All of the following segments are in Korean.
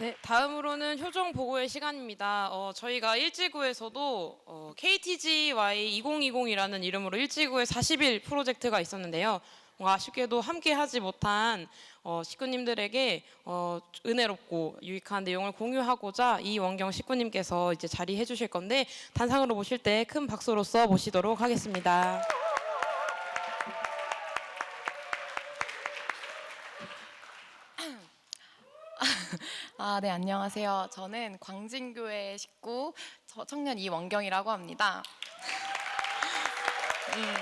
네, 다음으로는 효정 보고의 시간입니다. 어, 저희가 일지구에서도 어, KTGY 2020이라는 이름으로 일지구의 40일 프로젝트가 있었는데요. 뭔가 아쉽게도 함께 하지 못한 어, 식구님들에게 어, 은혜롭고 유익한 내용을 공유하고자 이원경 식구님께서 이제 자리해 주실 건데 단상으로 모실 때 큰 박수로서 모시도록 하겠습니다. 아, 네, 안녕하세요. 저는 광진교회 식구 저- 청년 이원경이라고 합니다. 음,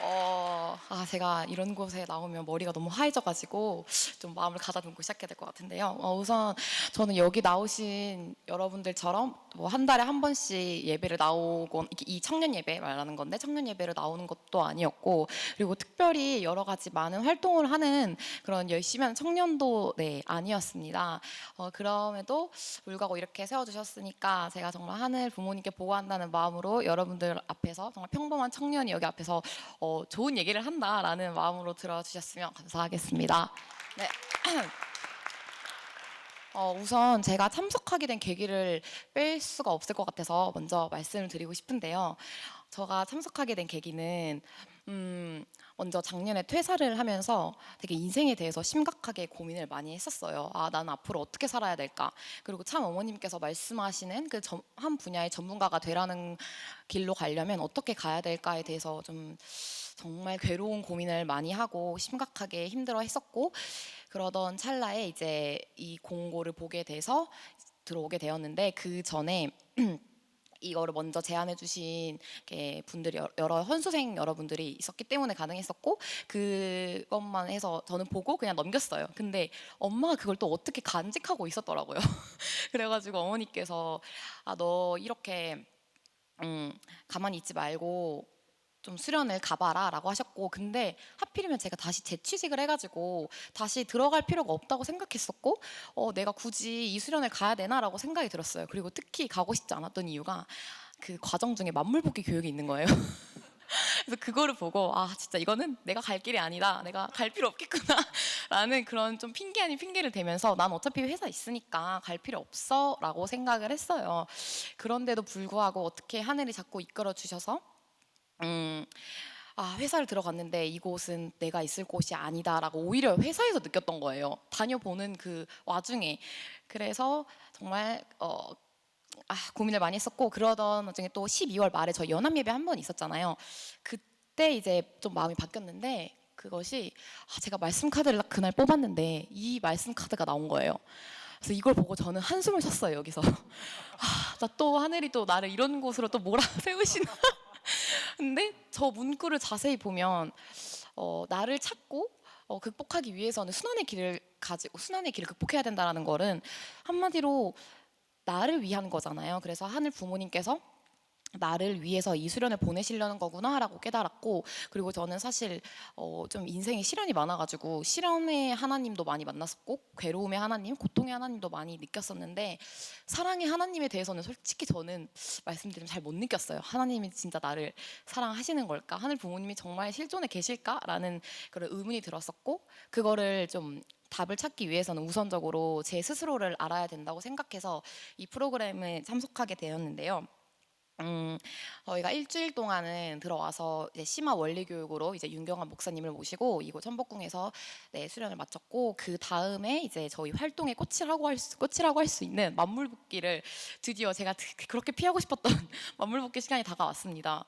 어, 아, 제가 이런 곳에 나오면 머리가 너무 하얘져가지고 좀 마음을 가다듬고 시작해야 될 것 같은데요. 어, 우선 저는 여기 나오신 여러분들처럼 뭐 한 달에 한 번씩 예배를 나오곤 이게 이 청년 예배 말하는 건데 청년 예배를 나오는 것도 아니었고 그리고 특별히 여러 가지 많은 활동을 하는 그런 열심히 하는 청년도 네 아니었습니다. 어, 그럼에도 불구하고 이렇게 세워주셨으니까 제가 정말 하늘 부모님께 보고한다는 마음으로 여러분들 앞에서 정말 평범한 청년이 여기 앞에서 어, 좋은 얘기를 한다라는 마음으로 들어주셨으면 감사하겠습니다. 네. 어, 우선 제가 참석하게 된 계기를 뺄 수가 없을 것 같아서 먼저 말씀을 드리고 싶은데요. 제가 참석하게 된 계기는 음, 먼저 작년에 퇴사를 하면서 되게 인생에 대해서 심각하게 고민을 많이 했었어요. 아, 나는 앞으로 어떻게 살아야 될까? 그리고 참 어머님께서 말씀하시는 그 한 분야의 전문가가 되라는 길로 가려면 어떻게 가야 될까에 대해서 좀 정말 괴로운 고민을 많이 하고 심각하게 힘들어 했었고 그러던 찰나에 이제 이 공고를 보게 돼서 들어오게 되었는데 그 전에 이거를 먼저 제안해 주신 분들이 여- 여러 헌수생 여러분들이 있었기 때문에 가능했었고 그것만 해서 저는 보고 그냥 넘겼어요. 근데 엄마가 그걸 또 어떻게 간직하고 있었더라고요. 그래가지고 어머니께서 아 너 이렇게 음, 가만히 있지 말고 좀 수련을 가봐라라고 하셨고 근데 하필이면 제가 다시 재취직을 해가지고 다시 들어갈 필요가 없다고 생각했었고 어, 내가 굳이 이 수련을 가야 되나라고 생각이 들었어요. 그리고 특히 가고 싶지 않았던 이유가 그 과정 중에 만물복귀 교육이 있는 거예요. 그래서 그거를 보고 아 진짜 이거는 내가 갈 길이 아니다. 내가 갈 필요 없겠구나라는 그런 좀 핑계 아닌 핑계를 대면서 난 어차피 회사 있으니까 갈 필요 없어라고 생각을 했어요. 그런데도 불구하고 어떻게 하늘이 자꾸 이끌어 주셔서 음, 아, 회사를 들어갔는데 이곳은 내가 있을 곳이 아니다라고 오히려 회사에서 느꼈던 거예요. 다녀보는 그 와중에. 그래서 정말, 어, 아, 고민을 많이 했었고, 그러던 와중에 또 12월 말에 저희 연합 예배 한 번 있었잖아요. 그때 이제 좀 마음이 바뀌었는데, 그것이, 아, 제가 말씀 카드를 그날 뽑았는데, 이 말씀 카드가 나온 거예요. 그래서 이걸 보고 저는 한숨을 쉬었어요, 여기서. 아, 나 또 하늘이 또 나를 이런 곳으로 또 몰아 세우시나. 근데 저 문구를 자세히 보면 어, 나를 찾고 어, 극복하기 위해서는 순환의 길을 가지고 순환의 길을 극복해야 된다라는 거는 한마디로 나를 위한 거잖아요. 그래서 하늘 부모님께서 나를 위해서 이 수련을 보내시려는 거구나라고 깨달았고 그리고 저는 사실 어, 좀 인생에 시련이 많아가지고 시련의 하나님도 많이 만났었고 괴로움의 하나님, 고통의 하나님도 많이 느꼈었는데 사랑의 하나님에 대해서는 솔직히 저는 말씀드리면 잘 못 느꼈어요. 하나님이 진짜 나를 사랑하시는 걸까? 하늘 부모님이 정말 실존에 계실까?라는 그런 의문이 들었었고 그거를 좀 답을 찾기 위해서는 우선적으로 제 스스로를 알아야 된다고 생각해서 이 프로그램에 참석하게 되었는데요. 음, 저희가 일주일 동안은 들어와서 이제 심화 원리 교육으로 이제 윤경환 목사님을 모시고 이곳 천복궁에서 네, 수련을 마쳤고 그 다음에 이제 저희 활동의 꽃이라고 할 수, 꽃이라고 할 수 있는 만물 복귀를 드디어 제가 드- 그렇게 피하고 싶었던 만물 복귀 시간이 다가왔습니다.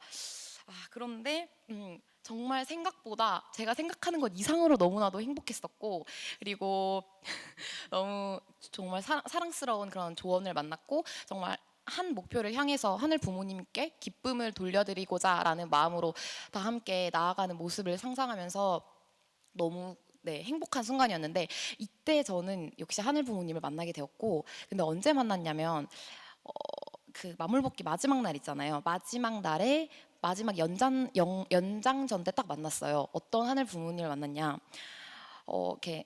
아, 그런데 음, 정말 생각보다 제가 생각하는 것 이상으로 너무나도 행복했었고 그리고 너무 정말 사, 사랑스러운 그런 조언을 만났고 정말 한 목표를 향해서 하늘 부모님께 기쁨을 돌려드리고자라는 마음으로 다 함께 나아가는 모습을 상상하면서 너무 네, 행복한 순간이었는데 이때 저는 역시 하늘 부모님을 만나게 되었고 근데 언제 만났냐면 어, 그 마물복귀 마지막 날 있잖아요. 마지막 날에 마지막 연장 연, 연장전 때 딱 만났어요. 어떤 하늘 부모님을 만났냐? 어, 이렇게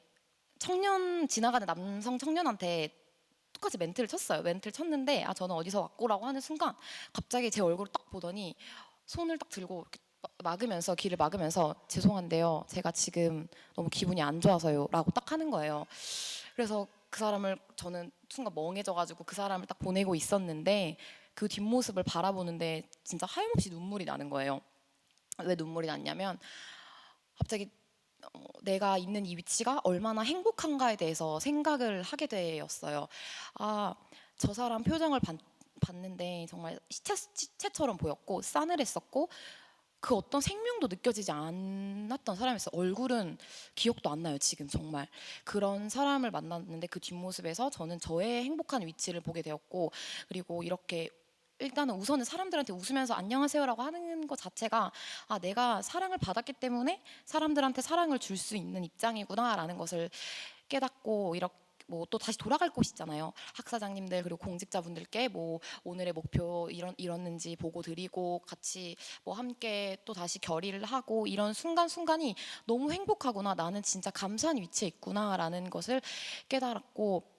청년 지나가는 남성 청년한테 똑같이 멘트를 쳤어요. 멘트를 쳤는데 아 저는 어디서 왔고라고 하는 순간 갑자기 제 얼굴을 딱 보더니 손을 딱 들고 막으면서 귀를 막으면서 죄송한데요. 제가 지금 너무 기분이 안 좋아서요라고 딱 하는 거예요. 그래서 그 사람을 저는 순간 멍해져가지고 그 사람을 딱 보내고 있었는데 그 뒷모습을 바라보는데 진짜 하염없이 눈물이 나는 거예요. 왜 눈물이 났냐면 갑자기 어, 내가 있는 이 위치가 얼마나 행복한가에 대해서 생각을 하게 되었어요. 아, 저 사람 표정을 봤, 봤는데 정말 시체, 시체처럼 보였고 싸늘했었고 그 어떤 생명도 느껴지지 않았던 사람이었어요. 얼굴은 기억도 안 나요, 지금 정말. 그런 사람을 만났는데 그 뒷모습에서 저는 저의 행복한 위치를 보게 되었고 그리고 이렇게 일단은 우선은 사람들한테 웃으면서 안녕하세요라고 하는 것 자체가 아 내가 사랑을 받았기 때문에 사람들한테 사랑을 줄 수 있는 입장이구나라는 것을 깨닫고 이렇게 뭐 또 다시 돌아갈 곳 있잖아요. 학사장님들 그리고 공직자분들께 뭐 오늘의 목표 이런 이뤘는지 보고 드리고 같이 뭐 함께 또 다시 결의를 하고 이런 순간 순간이 너무 행복하구나 나는 진짜 감사한 위치에 있구나라는 것을 깨달았고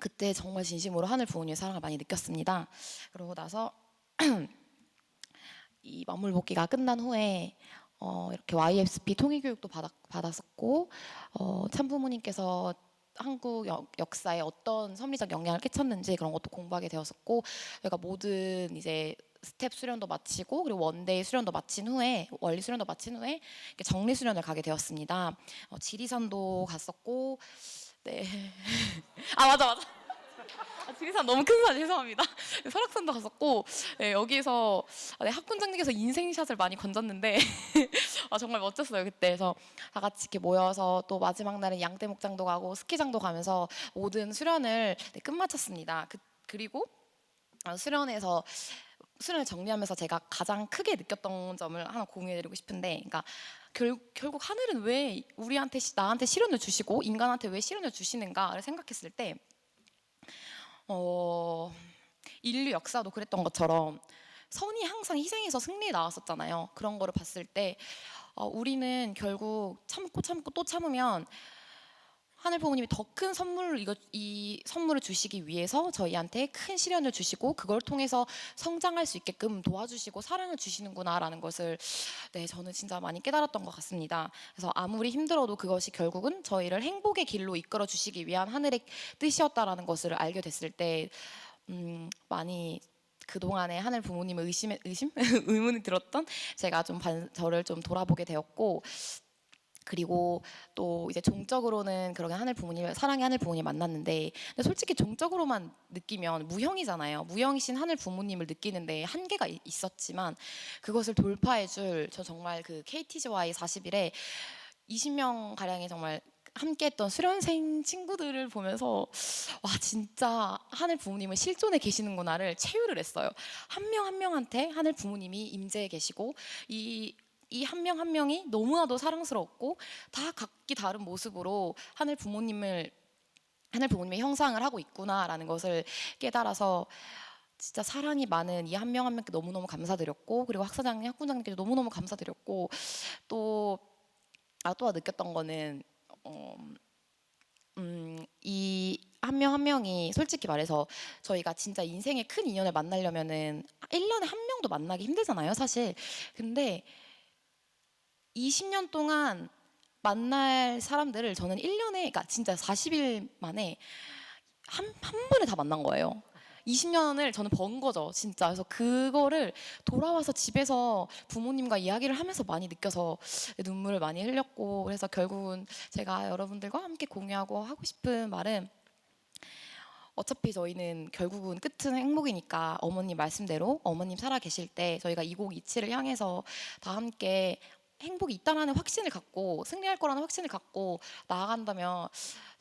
그때 정말 진심으로 하늘 부모님의 사랑을 많이 느꼈습니다. 그러고 나서 이 만물 복귀가 끝난 후에 어, 이렇게 YFP 통일 교육도 받았, 받았었고 어, 참부모님께서 한국 역, 역사에 어떤 섭리적 영향을 끼쳤는지 그런 것도 공부하게 되었었고 저희가 모든 이제 스텝 수련도 마치고 그리고 원데이 수련도 마친 후에 원리 수련도 마친 후에 정리 수련을 가게 되었습니다. 어, 지리산도 갔었고 네. 아 맞아 맞아. 아, 지리산 너무 큰 산 죄송합니다. 설악산도 갔었고 네, 여기서 아, 네, 학군장님께서 인생샷을 많이 건졌는데 아, 정말 멋졌어요 그때. 그래서 다 같이 이렇게 모여서 또 마지막 날은 양떼목장도 가고 스키장도 가면서 모든 수련을 네, 끝마쳤습니다. 그, 그리고 아, 수련에서 수련을 정리하면서 제가 가장 크게 느꼈던 점을 하나 공유해드리고 싶은데, 그러니까 결, 결국 하늘은 왜 우리한테 시- 나한테 시련을 주시고 인간한테 왜 시련을 주시는가를 생각했을 때, 어, 인류 역사도 그랬던 것처럼 선이 항상 희생해서 승리에 나왔었잖아요. 그런 거를 봤을 때 어, 우리는 결국 참고 참고 또 참으면 하늘 부모님이 더 큰 선물을 이거 이 선물을 주시기 위해서 저희한테 큰 시련을 주시고 그걸 통해서 성장할 수 있게끔 도와주시고 사랑을 주시는구나라는 것을 네 저는 진짜 많이 깨달았던 것 같습니다. 그래서 아무리 힘들어도 그것이 결국은 저희를 행복의 길로 이끌어 주시기 위한 하늘의 뜻이었다라는 것을 알게 됐을 때 음, 많이 그 동안에 하늘 부모님을 의심 의심 의문이 들었던 제가 좀 반, 저를 좀 돌아보게 되었고 그리고 또 이제 종적으로는 그렇게 하늘 부모님 사랑의 하늘 부모님 만났는데 근데 솔직히 종적으로만 느끼면 무형이잖아요. 무형이신 하늘 부모님을 느끼는데 한계가 이- 있었지만 그것을 돌파해 줄 저 정말 그 KTGY 40일에 20명 가량의 정말 함께했던 수련생 친구들을 보면서 와 진짜 하늘 부모님은 실존에 계시는구나를 체유를 했어요. 한 명 한 명한테 하늘 부모님이 임재해 계시고 이 이 한 명 한 명이 너무나도 사랑스럽고 다 각기 다른 모습으로 하늘 부모님을 하늘 부모님의 형상을 하고 있구나라는 것을 깨달아서 진짜 사랑이 많은 이 한 명 한 명께 너무너무 감사드렸고 그리고 학사장님 학군장님께 도 너무너무 감사드렸고 또 아, 또 느꼈던 거는 어, 음, 이 한 명 한 명이 솔직히 말해서 저희가 진짜 인생의 큰 인연을 만나려면은 1년에 한 명도 만나기 힘들잖아요, 사실. 근데 20년 동안 만날 사람들을 저는 1년에 그러니까 진짜 40일 만에 한, 한 번에 다 만난 거예요. 20년을 저는 번 거죠, 진짜. 그래서 그거를 돌아와서 집에서 부모님과 이야기를 하면서 많이 느껴서 눈물을 많이 흘렸고, 그래서 결국은 제가 여러분들과 함께 공유하고 하고 싶은 말은 어차피 저희는 결국은 끝은 행복이니까 어머님 말씀대로 어머님 살아 계실 때 저희가 2027을 향해서 다 함께 행복이 있다라는 확신을 갖고 승리할 거라는 확신을 갖고 나아간다면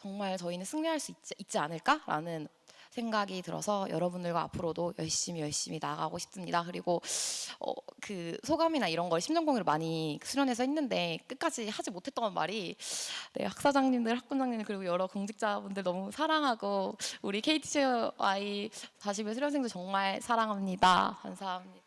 정말 저희는 승리할 수 있지, 있지 않을까라는 생각이 들어서 여러분들과 앞으로도 열심히 열심히 나아가고 싶습니다. 그리고 어, 그 소감이나 이런 걸 심정 공유를 많이 수련해서 했는데 끝까지 하지 못했던 말이 네, 학사장님들, 학군장님들 그리고 여러 공직자분들 너무 사랑하고 우리 KTY 40의 수련생도 정말 사랑합니다. 감사합니다.